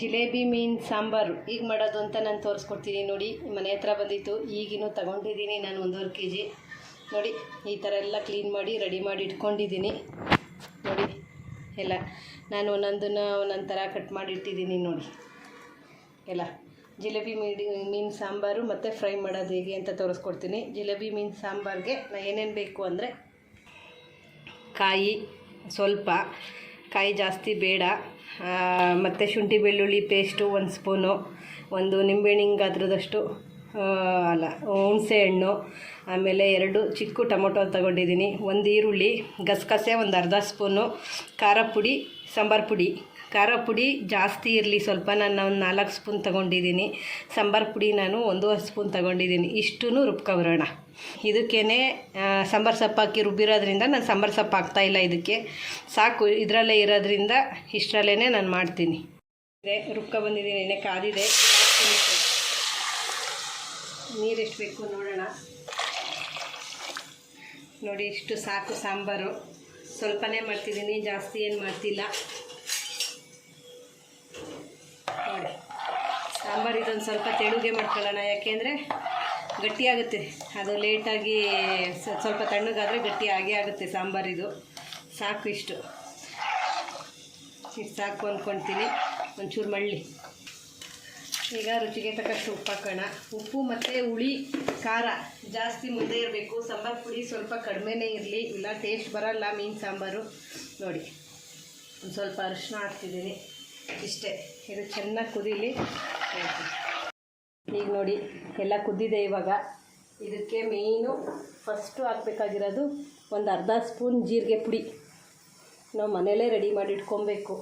ಜಿಲೇಬಿ ಮೀನು ಸಾಂಬಾರು ಈಗ ಮಾಡೋದು ಅಂತ ನಾನು ತೋರಿಸ್ಕೊಡ್ತೀನಿ ನೋಡಿ. ಮನೆ ಹತ್ರ ಬಂದಿತ್ತು ಈಗಿನೂ ತಗೊಂಡಿದ್ದೀನಿ ನಾನು ಒಂದೂವರೆ ಕೆ ಜಿ ನೋಡಿ, ಈ ಥರ ಎಲ್ಲ ಕ್ಲೀನ್ ಮಾಡಿ ರೆಡಿ ಮಾಡಿ ಇಟ್ಕೊಂಡಿದ್ದೀನಿ. ನೋಡಿ, ಎಲ್ಲ. ನಾನು ಒಂದೊಂದನ್ನು ಒಂದೊಂದು ಥರ ಕಟ್ ಮಾಡಿ ಇಟ್ಟಿದ್ದೀನಿ ನೋಡಿ. ಎಲ್ಲ. ಜಿಲೇಬಿ ಮೀಡಿ, ಮೀನು ಸಾಂಬಾರು ಮತ್ತು ಫ್ರೈ ಮಾಡೋದು ಹೇಗೆ ಅಂತ ತೋರಿಸ್ಕೊಡ್ತೀನಿ. ಜಿಲೇಬಿ ಮೀನು ಸಾಂಬಾರಿಗೆ ನಾ ಏನೇನು ಬೇಕು ಅಂದರೆ ಕಾಯಿ ಸ್ವಲ್ಪ, ಕಾಯಿ ಜಾಸ್ತಿ ಬೇಡ. ಮತ್ತು ಶುಂಠಿ ಬೆಳ್ಳುಳ್ಳಿ ಪೇಸ್ಟು ಒಂದು ಸ್ಪೂನು ಒಂದು ನಿಂಬೆಹಣ್ಣಿನ ಗಾತ್ರದಷ್ಟು ಅಲ್ಲ, ಹುಣಸೆ ಹಣ್ಣು, ಆಮೇಲೆ ಎರಡು ಚಿಕ್ಕ ಟೊಮೊಟೊ ತಗೊಂಡಿದ್ದೀನಿ ಒಂದು ಈರುಳ್ಳಿ, ಗಸಗಸೆ ಒಂದು ಅರ್ಧ ಸ್ಪೂನು ಖಾರ ಪುಡಿ, ಸಾಂಬಾರು ಪುಡಿ. ಖಾರ ಪುಡಿ ಜಾಸ್ತಿ ಇರಲಿ ಸ್ವಲ್ಪ. ನಾನು ಒಂದು ನಾಲ್ಕು ಸ್ಪೂನ್ ತೊಗೊಂಡಿದ್ದೀನಿ. ಸಾಂಬಾರು ಪುಡಿ ನಾನು ಒಂದೂವರೆ ಸ್ಪೂನ್ ತೊಗೊಂಡಿದ್ದೀನಿ. ಇಷ್ಟೂ ರುಬ್ಕೊಬರೋಣ. ಇದಕ್ಕೇ ಸಾಂಬಾರು ಸೊಪ್ಪು ಹಾಕಿ ರುಬ್ಬಿರೋದ್ರಿಂದ ನಾನು ಸಾಂಬಾರು ಸೊಪ್ಪು ಹಾಕ್ತಾಯಿಲ್ಲ ಇದಕ್ಕೆ. ಸಾಕು, ಇದರಲ್ಲೇ ಇರೋದ್ರಿಂದ ಇಷ್ಟರಲ್ಲೇ ನಾನು ಮಾಡ್ತೀನಿ. ಇದೆ ರುಬ್ಕೊಬಂದಿದ್ದೀನಿ ಎಣ್ಣೆ ಕಾದಿದೆ. ನೀರು ಎಷ್ಟು ಬೇಕು ನೋಡೋಣ. ನೋಡಿ, ಇಷ್ಟು ಸಾಕು ಸಾಂಬಾರು. ಸ್ವಲ್ಪನೇ ಮಾಡ್ತಿದ್ದೀನಿ, ಜಾಸ್ತಿ ಏನು ಮಾಡ್ತಿಲ್ಲ ನೋಡಿ ಸಾಂಬಾರು ಇದೊಂದು ಸ್ವಲ್ಪ ತೆಳುಗೆ ಮಾಡ್ಕೊಳ್ಳೋಣ. ಯಾಕೆಂದರೆ ಗಟ್ಟಿಯಾಗುತ್ತೆ ಅದು ಲೇಟಾಗಿ ಸ್ವಲ್ಪ ತಣ್ಣಗಾದರೆ ಗಟ್ಟಿ ಆಗೇ ಆಗುತ್ತೆ ಸಾಂಬಾರಿದು ಸಾಕು ಇಷ್ಟು. ಇಷ್ಟು ಸಾಕು ಅಂದ್ಕೊಳ್ತೀನಿ ಒಂಚೂರು ಮಳ್ಳಿ. ಈಗ ರುಚಿಗೆ ತಕ್ಕಷ್ಟು ಉಪ್ಪು ಹಾಕೋಣ. ಉಪ್ಪು ಮತ್ತು ಹುಳಿ, ಖಾರ ಜಾಸ್ತಿ ಮುದ್ದೆ ಇರಬೇಕು. ಸಾಂಬಾರು ಪುಡಿ ಸ್ವಲ್ಪ ಕಡಿಮೆನೇ ಇರಲಿ. ಇಲ್ಲ ಟೇಸ್ಟ್ ಬರಲ್ಲ ಮೀನು ಸಾಂಬಾರು. ನೋಡಿ, ಒಂದು ಸ್ವಲ್ಪ ಅರಿಶಿನ ಹಾಕ್ತಿದ್ದೀನಿ. ಇಷ್ಟೇ. ಇದು ಚೆನ್ನಾಗಿ ಕುದೀಲಿ. ಈಗ ನೋಡಿ, ಎಲ್ಲ ಕುದ್ದಿದೆ ಇವಾಗ. ಇದಕ್ಕೆ ಮೇಯ್ನು ಫಸ್ಟು ಹಾಕ್ಬೇಕಾಗಿರೋದು ಒಂದು ಅರ್ಧ ಸ್ಪೂನ್ ಜೀರಿಗೆ ಪುಡಿ. ನಾವು ಮನೇಲೇ ರೆಡಿ ಮಾಡಿ ಇಟ್ಕೊಬೇಕು.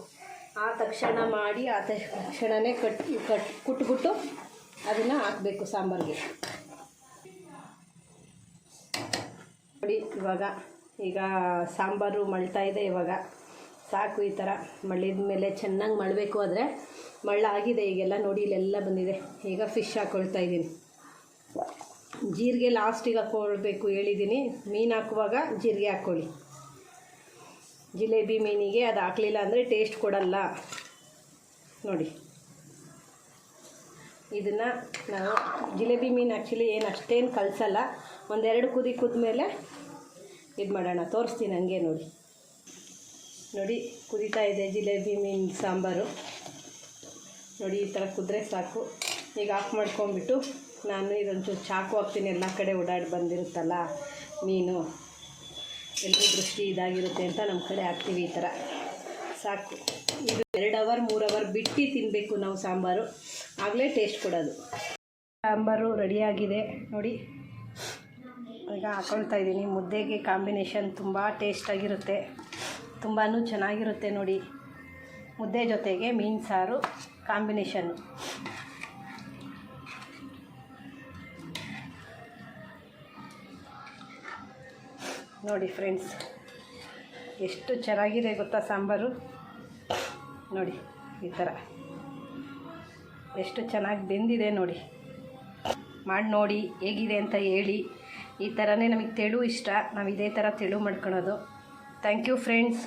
ಆ ತಕ್ಷಣ ಮಾಡಿ, ಆ ತಕ್ಷಣವೇ ಕಟ್ ಕಟ್, ಕುಟ್ಬಿಟ್ಟು ಅದನ್ನು ಹಾಕಬೇಕು ಸಾಂಬಾರಿಗೆ. ನೋಡಿ, ಇವಾಗ ಈಗ ಸಾಂಬಾರು ಮಳ್ತಾ ಇದೆ ಇವಾಗ. ಸಾಕು ಈ ಥರ ಮಳ್ಳಿದ ಮೇಲೆ ಚೆನ್ನಾಗಿ ಮಳಬೇಕು ಆದರೆ ಮಳ್ಳಾಗಿದೆ ಈಗೆಲ್ಲ ನೋಡಿ ಇಲ್ಲೆಲ್ಲ ಬಂದಿದೆ. ಈಗ ಫಿಶ್ ಹಾಕ್ಕೊಳ್ತಾ ಇದ್ದೀನಿ. ಜೀರಿಗೆ ಲಾಸ್ಟಿಗೆ ಹಾಕ್ಕೊಳ್ಬೇಕು ಹೇಳಿದ್ದೀನಿ ಮೀನು ಹಾಕುವಾಗ ಜೀರಿಗೆ ಹಾಕ್ಕೊಳ್ಳಿ ಜಿಲೇಬಿ ಮೀನಿಗೆ ಅದು ಹಾಕಲಿಲ್ಲ ಅಂದರೆ ಟೇಸ್ಟ್ ಕೊಡಲ್ಲ. ನೋಡಿ. ಇದನ್ನು ನಾವು ಜಿಲೇಬಿ ಮೀನು ಆ್ಯಕ್ಚುಲಿ ಏನು ಅಷ್ಟೇನು ಕಲಸಲ್ಲ. ಒಂದೆರಡು ಕುದಿ ಕುದ್ಮೇಲೆ ಇದು ಮಾಡೋಣ. ತೋರಿಸ್ತೀನಿ ಹಂಗೆ ನೋಡಿ. ನೋಡಿ, ಕುದೀತಾ ಇದೆ ಜಿಲೇಬಿ ಮೀನು ಸಾಂಬಾರು. ನೋಡಿ, ಈ ಥರ ಕುದ್ರೆ ಸಾಕು. ಈಗ ಆಫ್ ಮಾಡ್ಕೊಂಬಿಟ್ಟು ನಾನು ಇದೊಂಚೂರು ಚಾಕು ಹಾಕ್ತೀನಿ. ಎಲ್ಲ ಕಡೆ ಓಡಾಡಿ ಬಂದಿರುತ್ತಲ್ಲ ಮೀನು. ಎಲ್ಲರೂ ದೃಷ್ಟಿ ಇದಾಗಿರುತ್ತೆ ಅಂತ ನಮ್ಮ ಕಡೆ ಹಾಕ್ತೀವಿ ಈ ಥರ. ಸಾಕು. ಇದು ಎರಡು ಅವರ್, ಮೂರು ಅವರ್ ಬಿಟ್ಟು ತಿನ್ನಬೇಕು ನಾವು ಸಾಂಬಾರು. ಆಗಲೇ ಟೇಸ್ಟ್ ಕೊಡೋದು. ಸಾಂಬಾರು ರೆಡಿಯಾಗಿದೆ ನೋಡಿ, ಈಗ ಹಾಕೊಳ್ತಾ ಇದ್ದೀನಿ. ಮುದ್ದೆಗೆ ಕಾಂಬಿನೇಷನ್ ತುಂಬ ಟೇಸ್ಟಾಗಿರುತ್ತೆ ತುಂಬಾ ಚೆನ್ನಾಗಿರುತ್ತೆ ನೋಡಿ. ಮುದ್ದೆ ಜೊತೆಗೆ ಮೀನು ಸಾರು ಕಾಂಬಿನೇಷನ್ನು ನೋಡಿ ಫ್ರೆಂಡ್ಸ್, ಎಷ್ಟು ಚೆನ್ನಾಗಿದೆ ಗೊತ್ತಾ ಸಾಂಬಾರು? ನೋಡಿ, ಈ ಥರ. ಎಷ್ಟು ಚೆನ್ನಾಗಿ ಬೆಂದಿದೆ ನೋಡಿ. ಮಾಡಿ ನೋಡಿ, ಹೇಗಿದೆ ಅಂತ ಹೇಳಿ. ಈ ಥರನೇ ನಮಗೆ ತೆಳು ಇಷ್ಟ. ನಾವು ಇದೇ ಥರ ತೆಳು ಮಾಡ್ಕೊಳೋದು. Thank you friends.